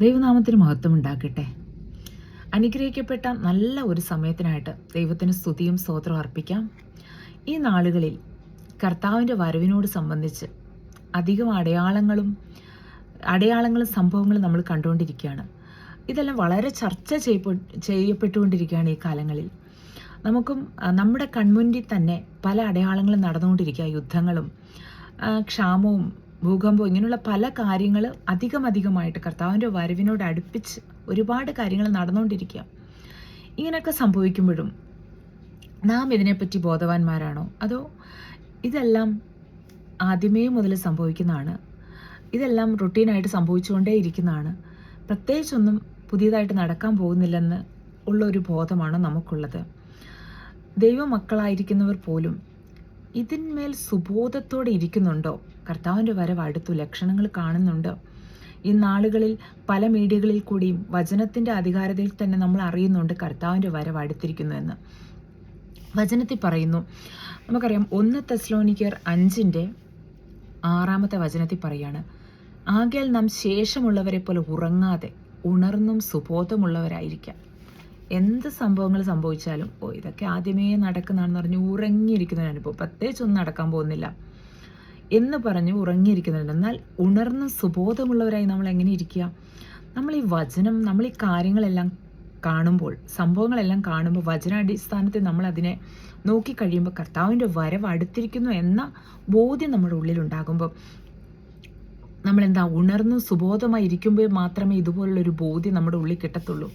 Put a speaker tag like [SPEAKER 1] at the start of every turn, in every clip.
[SPEAKER 1] ദൈവനാമത്തിന് മഹത്വം ഉണ്ടാക്കട്ടെ അനുഗ്രഹിക്കപ്പെട്ട നല്ല ഒരു സമയത്തിനായിട്ട് ദൈവത്തിന് സ്തുതിയും സ്തോത്രവും അർപ്പിക്കാം. ഈ നാളുകളിൽ കർത്താവിന്റെ വരവിനോട് സംബന്ധിച്ച് അധികം അടയാളങ്ങളും അടയാളങ്ങളും സംഭവങ്ങളും നമ്മൾ കണ്ടുകൊണ്ടിരിക്കുകയാണ്. ഇതെല്ലാം വളരെ ചർച്ച ചെയ്യപ്പെ ചെയ്യപ്പെട്ടുകൊണ്ടിരിക്കുകയാണ് ഈ കാലങ്ങളിൽ. നമുക്കും നമ്മുടെ കൺമുന്നിൽ തന്നെ പല അടയാളങ്ങളും നടന്നുകൊണ്ടിരിക്കുക. യുദ്ധങ്ങളും ക്ഷാമവും ഭൂകമ്പവും ഇങ്ങനെയുള്ള പല കാര്യങ്ങൾ അധികം അധികമായിട്ട് കർത്താവിന്റെ വരവിനോട് അടുപ്പിച്ച് ഒരുപാട് കാര്യങ്ങൾ നടന്നുകൊണ്ടിരിക്കുക. ഇങ്ങനെയൊക്കെ സംഭവിക്കുമ്പോഴും നാം ഇതിനെപ്പറ്റി ബോധവാന്മാരാണോ? അതോ ഇതെല്ലാം ആദ്യമേ മുതൽ സംഭവിക്കുന്നതാണ്? ഇതെല്ലാം റുട്ടീനായിട്ട് സംഭവിച്ചുകൊണ്ടേ ഇരിക്കുന്നതാണ്? പ്രത്യേകിച്ചൊന്നും പുതിയതായിട്ട് നടക്കാൻ പോകുന്നില്ലെന്ന് ഉള്ള ഒരു ബോധമാണ് നമുക്കുള്ളത്? ദൈവമക്കളായിരിക്കുന്നവർ പോലും ഇതിന്മേൽ സുബോധത്തോടെ ഇരിക്കുന്നുണ്ടോ? കർത്താവിന്റെ വരവ് അടുത്തു ലക്ഷണങ്ങൾ കാണുന്നുണ്ട്. ഈ നാളുകളിൽ പല മീഡിയകളിൽ കൂടിയും വചനത്തിന്റെ അധികാരതയിൽ തന്നെ നമ്മൾ അറിയുന്നുണ്ട് കർത്താവിന്റെ വരവ് അടുത്തിരിക്കുന്നു എന്ന്. വചനത്തിൽ പറയുന്നു നമുക്കറിയാം ഒന്ന് തെസ്ലോനിക്കർ അഞ്ചിന്റെ ആറാമത്തെ വചനത്തിൽ പറയാണ് ആകയാൽ നാം ശേഷമുള്ളവരെ പോലെ ഉറങ്ങാതെ ഉണർന്നും സുബോധമുള്ളവരായിരിക്കാം. എന്ത് സംഭവങ്ങൾ സംഭവിച്ചാലും ഓ ഇതൊക്കെ ആദ്യമേ നടക്കുന്നതാണെന്ന് പറഞ്ഞ് ഉറങ്ങിയിരിക്കുന്ന അനുഭവം പ്രത്യേകിച്ച് പ്രത്യേകിച്ചൊന്നും നടക്കാൻ പോകുന്നില്ല എന്ന് പറഞ്ഞ് ഉറങ്ങിയിരിക്കുന്നുണ്ട് എന്നാൽ ഉണർന്ന് സുബോധമുള്ളവരായി നമ്മൾ എങ്ങനെ ഇരിക്കുക? നമ്മൾ ഈ വചനം നമ്മൾ ഈ കാര്യങ്ങളെല്ലാം കാണുമ്പോൾ സംഭവങ്ങളെല്ലാം കാണുമ്പോൾ വചനാടിസ്ഥാനത്തിൽ നമ്മൾ അതിനെ നോക്കിക്കഴിയുമ്പോൾ കർത്താവിന്റെ വരവ് അടുത്തിരിക്കുന്നു എന്ന ബോധ്യം നമ്മുടെ ഉള്ളിലുണ്ടാകുമ്പോൾ നമ്മളെന്താ ഉണർന്ന് സുബോധമായി ഇരിക്കുമ്പോൾ മാത്രമേ ഇതുപോലുള്ളൊരു ബോധ്യം നമ്മുടെ ഉള്ളിൽ കിട്ടത്തുള്ളൂ.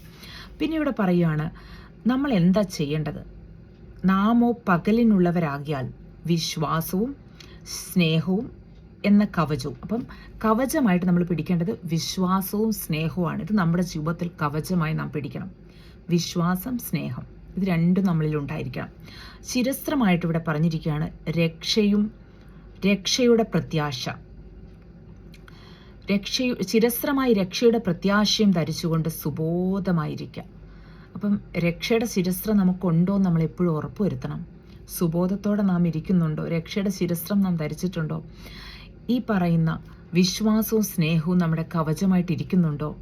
[SPEAKER 1] പിന്നെ ഇവിടെ പറയുകയാണ് നമ്മൾ എന്താ ചെയ്യേണ്ടത്? നാമോ പകലിനുള്ളവരാകിയാൽ വിശ്വാസവും സ്നേഹവും എന്ന കവചവും. അപ്പം കവചമായിട്ട് നമ്മൾ പിടിക്കേണ്ടത് വിശ്വാസവും സ്നേഹവുമാണ്. ഇത് നമ്മുടെ ജീവിതത്തിൽ കവചമായി നാം പിടിക്കണം. വിശ്വാസം സ്നേഹം ഇത് രണ്ടും നമ്മളിൽ ഉണ്ടായിരിക്കണം. ശിരസ്ത്രമായിട്ട് ഇവിടെ പറഞ്ഞിരിക്കുകയാണ് രക്ഷയും രക്ഷയുടെ പ്രത്യാശ. രക്ഷ ശിരസ്രമായി രക്ഷയുടെ പ്രത്യാശയും ധരിച്ചുകൊണ്ട് സുബോധമായിരിക്കാം. അപ്പം രക്ഷയുടെ ശിരസ്ത്രം നമുക്കുണ്ടോ എന്ന് നമ്മൾ എപ്പോഴും ഉറപ്പുവരുത്തണം സുബോധത്തോടെ നാം ഇരിക്കുന്നുണ്ടോ? രക്ഷയുടെ ശിരസ്ത്രം നാം ധരിച്ചിട്ടുണ്ടോ? ഈ പറയുന്ന വിശ്വാസവും സ്നേഹവും നമ്മുടെ കവചമായിട്ട് ഇരിക്കുന്നുണ്ടോ?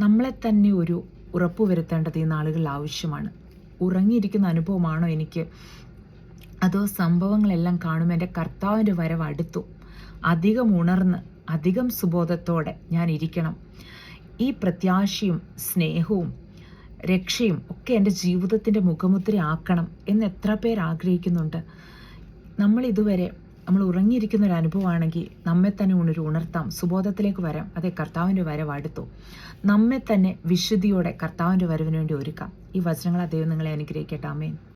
[SPEAKER 1] നമ്മളെ തന്നെ ഒരു ഉറപ്പ് വരുത്തേണ്ടത് ഈ നാളുകളിൽ ആവശ്യമാണ്. ഉറങ്ങിയിരിക്കുന്ന അനുഭവമാണോ എനിക്ക്? അതോ സംഭവങ്ങളെല്ലാം കാണുമ്പോൾ എന്റെ കർത്താവിന്റെ വരവ് അടുത്തു. അധികം ഉണർന്ന് അധികം സുബോധത്തോടെ ഞാൻ ഇരിക്കണം. ഈ പ്രത്യാശയും സ്നേഹവും രക്ഷയും ഒക്കെ എന്റെ ജീവിതത്തിന്റെ മുഖമുദ്രയാക്കണം എന്ന് എത്ര പേർ ആഗ്രഹിക്കുന്നുണ്ട്. നമ്മൾ ഇതുവരെ നമ്മൾ ഉറങ്ങിയിരിക്കുന്ന ഒരു അനുഭവമാണെങ്കിൽ നമ്മെ തന്നെ ഉണരു ഉണർത്താം. സുബോധത്തിലേക്ക് വരാം. അതേ കർത്താവിന്റെ വരവ് അടുത്തു. നമ്മെ തന്നെ വിശുദ്ധിയോടെ കർത്താവിന്റെ വരവിന് വേണ്ടി ഒരുക്കാം. ഈ വചനങ്ങൾ ദൈവം നിങ്ങളെ അനുഗ്രഹിക്കട്ടെ. ആമേൻ.